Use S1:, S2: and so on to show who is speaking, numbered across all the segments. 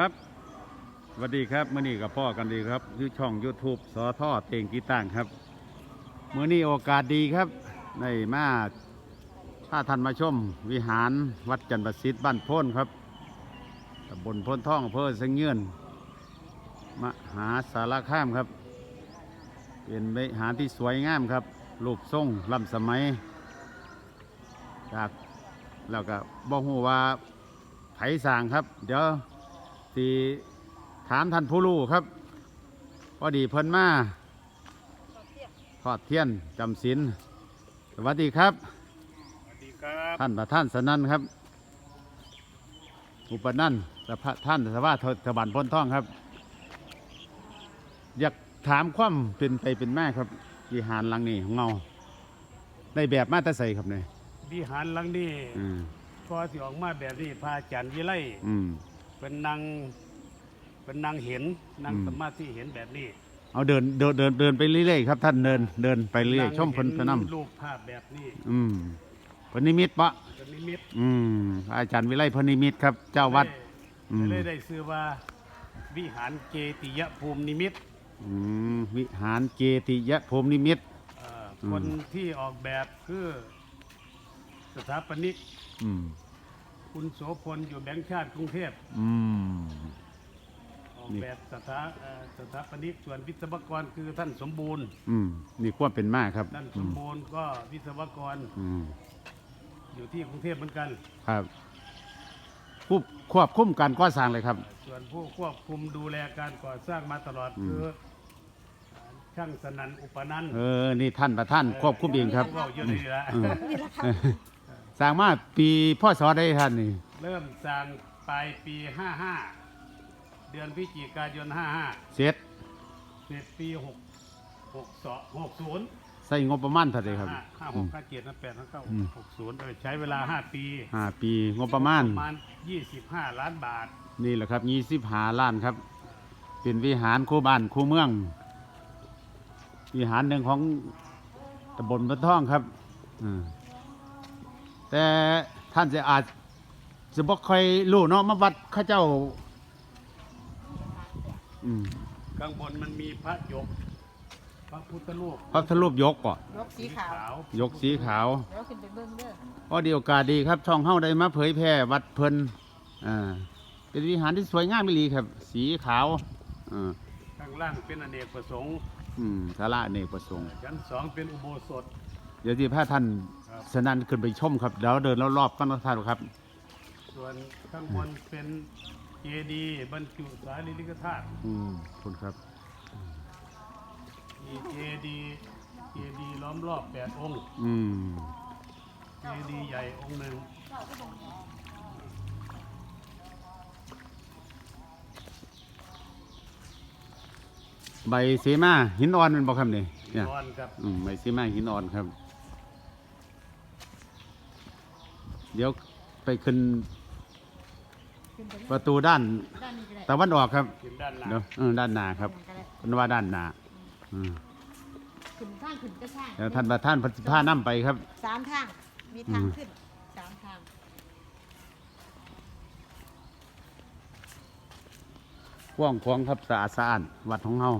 S1: ครับสวัสดีครับมื่อนี้กับพ่อกันดีครับที่ช่อง YouTube สอท่อเตงกีตังครับมื่อนี้โอกาสดีครับ ในมาถ้าท่านมาชม วิหารวัดจันทประสิทธิ์บ้านโพ้นครับตำบลพ้นท่องอำเภอสังเงื่อนมหาสารคามครับ เป็นวิหารที่สวยงามครับรูปทรงล้ำสมัย จากแล้วก็บอกหูว่าไผสางครับ เดี๋ยว สีถามท่านผู้รู้ครับพอดีเพิ่นมาทอดเทียนจำศีลสวัสดีครับ
S2: สวัสดีครับ
S1: ท่านประธานสนันครับ อุปนันท์สภาท่านสภาทบานพ้นท่องครับ อยากถามความเป็นไปเป็นแม่ครับวิหารหลังนี้ของเราได้แบบมาแตาใสครับเนี่ย
S2: วิหารหลังนี้
S1: อืม
S2: ก็ที่ออกมาแบบนี้พระอาจารย์วิไล
S1: อืม
S2: เป็นนางเป็นนางเห็นนาง
S1: อืม
S2: สมาธิเห็นแบบนี้
S1: เอาเดินเดินเดินเดินไปเรื่อยๆครับ ท่านเดินเดินไปเรื่อยชมเพิ่นพระนำ
S2: รูปภาพแบบนี้
S1: อืมเพนนิมิตปะ
S2: เป็นนิมิต
S1: อืมพระอาจารย์วิไลเพนนิมิตครับ เจ้าวัดอืม
S2: เลยได้ชื่อว่า วิหารเกติยภูมินิมิต
S1: อืมวิหารเกติยภูมินิมิต
S2: เอ่ออ
S1: ม
S2: คนที่ออกแบบคือสถาปนิก
S1: อืม
S2: คุณโสพลอยู่แบงค์ชาติกรุงเทพ
S1: อืม
S2: ออกแบบสถาเอ่อสถาปนิกส่วนวิศวกรคือท่านสมบูรณ์
S1: อืมนี่ความเป็นมากครับ
S2: ท่านส
S1: อื
S2: ม
S1: ม
S2: บูรณ์ก็วิศวกร
S1: อืม
S2: อยู่ที่กรุงเทพเหมือนกัน
S1: ครับผู้ควบคุมการก่อสร้างเลยครับ
S2: ส่วนผู้ควบคุมดูแลการก่อสร้างมาตลอด
S1: อืม
S2: คือช่างสนันอุปนันท์
S1: เออนี่ท่านประท่านควบคุมเองครับ
S2: เว้าเยอะเลยละ
S1: อืม สร้างมาปีพ่อสอได้ท่านนี่
S2: เริ่มสร้างปลายปี55เดือนพฤศจิกายน55
S1: เสร็จ
S2: เสร็จปี6 62 60
S1: ใส่งบประมาณเท่าไหร่ครับ
S2: ห้าหกห้าเจ็ดห้าแปดห้าเก้า
S1: อืม
S2: หกศูนย์ใช้เวลา5ปี
S1: ห้าปีงบประมาณ
S2: ประมาณ25ล้านบาท
S1: นี่แหละครับยี่สิบหาล้านครับ เป็นวิหารคู่บ้านคู่เมือง วิหารหนึ่งของตำบลพระท่องครับอืม แต่ท่านจะอาจจะบอกใครรู้เนาะมาวัดเข้าเจ้า อืม
S2: ข้างบนมันมีพระยก พระพุทธรูป
S1: พระทรูปยกก่อน
S3: ยกสีขาว
S1: ยกสีขาว
S3: แล้วขึ้นไปเบิ้งเด้อ
S1: พอดีโอกาสดีครับ ช่องเฮ้าได้มาเผยแพร่วัดเพลินอ่าเป็นวิหารที่สวยงามไม่ลีครับ สีขาวอ่า
S2: ข้างล่างเป็นอเนกประสงค์
S1: อืมสาระอเนกประสงค์
S2: ชั้นสองเป็นอุโบสถ
S1: เดี๋ยวที่พระท่าน
S2: ครับ
S1: สนันขึ้นไปชมครับเดี๋ยวเดินรอบๆกันนะท่านครับ
S2: ส่วนข้างบนเป็นเจดีย์บรรจุสารีริกธาตุ
S1: อืมขอบคุณครับ
S2: มีเจดีย์เจดีย์ล้อมรอบแปดองค์
S1: อืม
S2: เจดีย์ใหญ่องค์หนึ่ง
S1: ใบเสมาหินอ่อนเป็นบอกคำนี่เนี่ย
S2: นอนครับ
S1: อืมใบเสมาหินอ่อนครับ เดี๋ยวไปขึ้น
S3: ขึ้นไป
S1: ประตูด้าน
S3: ด้านนี้ก็ได้
S1: ตะวันออกครับ
S2: ขึ้นด้านหลัง
S1: เดี๋ยวเออด้านหน้าครับ
S3: ก็ได้
S1: เป็นว่าด้านหน้าอืม
S3: ขึ้นข้างขึ้นก็ช่าง
S1: เดี๋ยวท่านประท่านพระผ้าน้ำไปครับ
S3: สามทาง มีทาง
S1: อืม
S3: ขึ้นสามทาง
S1: กว้างขวางครับสะอาดสะอาดวัดของเฮา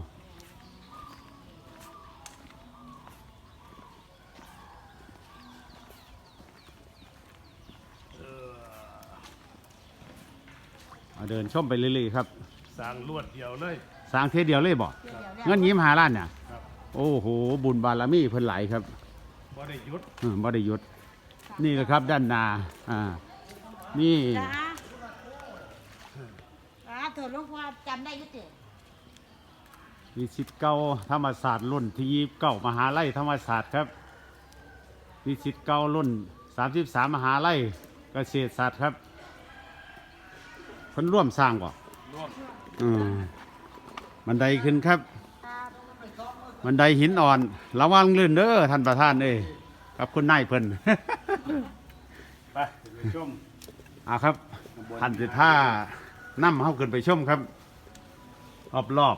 S2: เออ
S1: เอาเดินชมไปเรื่อยๆครับ
S2: สร้างลวดเดียวเลย
S1: สร้างเทเดียวเลยบ่
S3: เดี๋ยวเดี๋ยว
S1: เงินยิ้มหาล้านเนี่ย
S2: ครับ
S1: โอ้โหบุญบารมีเพิ่นไหลายครับ
S2: บ่ได้หยุด
S1: อืมบ่ได้หยุด นี่แหละครับด้านหนาอ่านี่
S3: จ้าอ่าเถิดหลวงพ่อจำได้อยุติ
S1: มีสิทธิ์เก่าธรรมศาสตร์รุ่นที่ยี่เก้ามหาลัยธรรมศาสตร์ครับมีสิทธิ์เก่ารุ่นสามสิบสามมหาลัยเกษตรศาสตร์ครับ เพิ่นร่วมสร้างบ่
S2: ร่วม
S1: อืมบันไดขึ้นครับ
S3: ครับ
S1: บันไดหินอ่อน ระวังลื่นเด้อท่านประธานเอ้ยครับคุณนายเพิ่น
S2: ไปไปชม
S1: เอาครับท่านสิท่านั่มเข้าขึ้นไปชมครับ รอบรอบ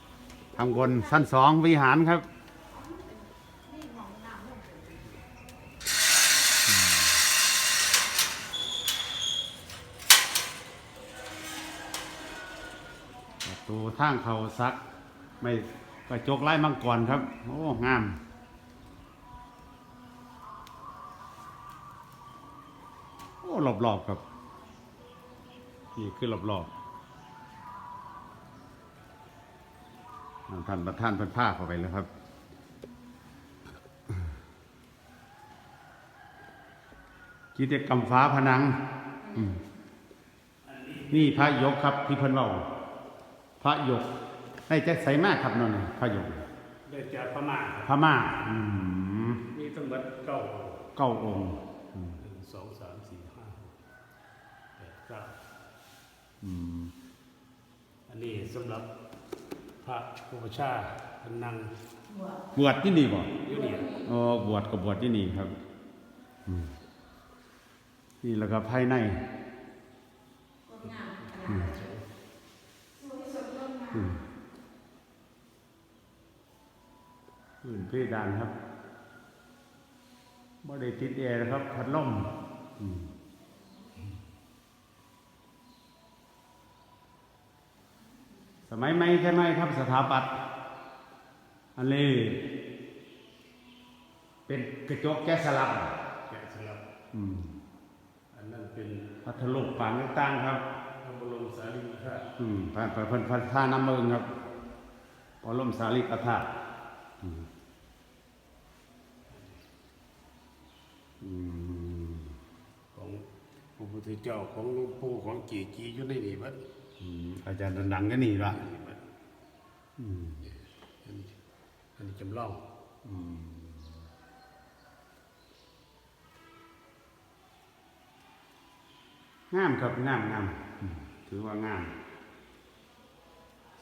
S1: ๆทางบนสั้นสองวิหารครับ ตัว ทางเขาซัก ไม่กระจกไล่มังกรครับ โอ้ งามโอ้รอบๆครับ นี่คือรอบๆท่านประธานเพันผ้าเข้าไปแล้วครับกิจกรรมฟ้าผนัง นี่พระยกครับที่เพิ่นเล่า พระยกได้จะใส่มากครับนั่นน่ะพระยก
S2: ได้จากพม่า
S1: พระมาอืม
S2: มีทั้งหมดเก้า
S1: เก้าองค์
S2: หนึ่งสองสามสี่ห้าหกแปดเก้า
S1: อืม
S2: อันนี้สำหรับพระอุปชฌาย์พนัง
S1: บวชที่นี่บ่
S2: อยูเนีย
S1: อ๋อบวชกับบวชที่นี่ครับอืมนี่แหละครับภายในอืมอืม พื้นเพดานครับบ่ได้ติดแอร์นะครับพัดลมสมัยใหม่ใช่ไหมครับ สถาปัตย์อันนี้เป็นกระจกแก๊สลัก
S2: แกะสลัก
S1: อั
S2: นนั้นเป็น
S1: พัทลุปางต่างๆครับ
S2: สารีกธาตุ
S1: อืมผ่านไปเพิ่นพันท่าน้ำเมืองครับพอล่มสาลีกธาตุอืมอืม
S2: ของพระพุทธเจ้าของหลวงปู่ของจีจีอยู่ในนี่บัด
S1: อืมอาจารย์ดังๆก็นี่ละ
S2: นี่บัด
S1: อืม
S2: อันนี้อันนี้จำลอง
S1: อืมงามครับงามงาม ถือว่างาม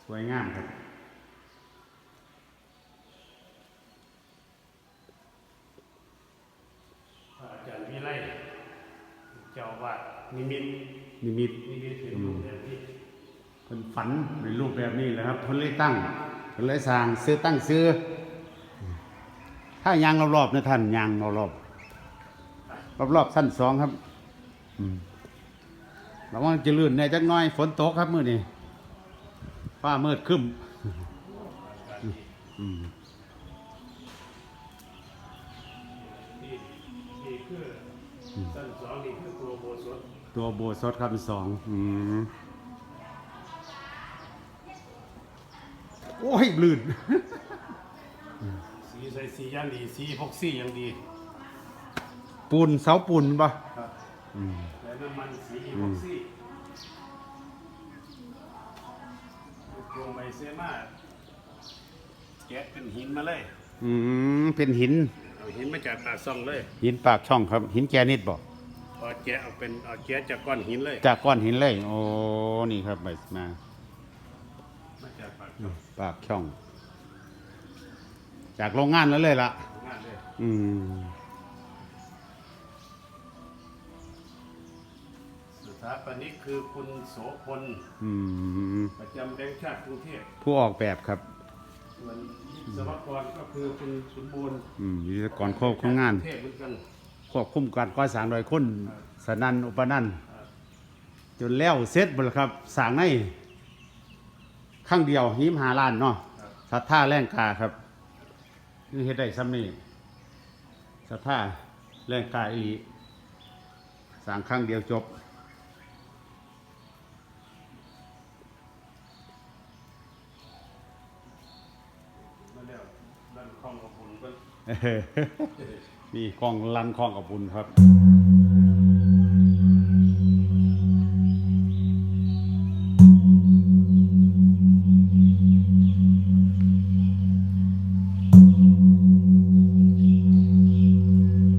S1: สวยงามครับ
S2: พระอาจารย์วิไลเจ้าอาวาดนิมิต
S1: นิมิต
S2: นิมิตเป็นรูปแบบนี้
S1: เพิ่นฝันในรูปแบบนี้แหละครับเพิ่นเลยตั้งเพิ่นเลยสร้างซื้อตั้งซื้อ ถ้ายางรอบๆนะท่านยางรอบๆรอบๆสั้นสองครับ อืม ระวังจะลื่นในจักน้อยฝนตกครับมื้อนี้ฟ้ามืดครึ้มอืม
S2: นี่นี่คือสั้นสองนี่คือตัวโบสถ
S1: ตัวโบสถครับสองอโอ้ยลื่น
S2: สีใส่สีย่างดี สีพกสีอย่างดี
S1: ปูนเสาปูนปะ
S2: และน้ำมันสี
S1: อื
S2: พ
S1: ม
S2: กสีลงไปเซมาแกะเป็นหินมาเลย
S1: อืมเป็นหิน
S2: เอาหินมาจากปากซ่องเลย
S1: หินปากช่องครับ หินแกนิดบอก
S2: พอแกะเอาเป็นเอาแกะจากก้อนหินเลย
S1: จากก้อนหินเลยโอ้นี่ครับไปมา
S2: มาจากปากซ่อง
S1: ปากช่อง จากโรงงานแล้วเลยล่ะ
S2: งานเลย
S1: อืม
S2: ถาปนิกคือคุณโสพล
S1: อืม
S2: ประจำแบงค์ชาติกรุงเทพ
S1: ผู้ออกแบบครับ
S2: ส่วนวิศวกรก็คือคุณสมบูรณ์
S1: อืมวิศวกรควบคุมงาน
S2: เทพเหมือนกัน
S1: ควบคุมการก่อสร้างโดยคนสนันอุปนันท์จนแล้วเสร็จหมดแล้วครับสร้างในข้างเดียวหิมหาล้านเนาะ
S2: ครับ
S1: ศรัทธาแรงกาครับนี่เฮ็ดได้ซ้ำนี่ศรัทธาแรงกาอีหลีสร้างครั้งเดียวจบ
S2: ด้านข้องกับคุณก็
S1: นี่คลองลันคลองกับบุญครับ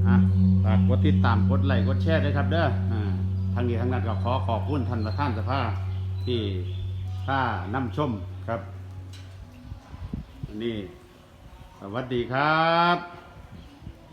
S1: อะฝากดติดตามกดไลค์กดแชร์ด้วยครับเด้ออ่าทางนี้ทางนั้นก็ขอขอบคุณท่านประธานสภาที่ถ้านำชมครับนนี้ สวัสดีครับ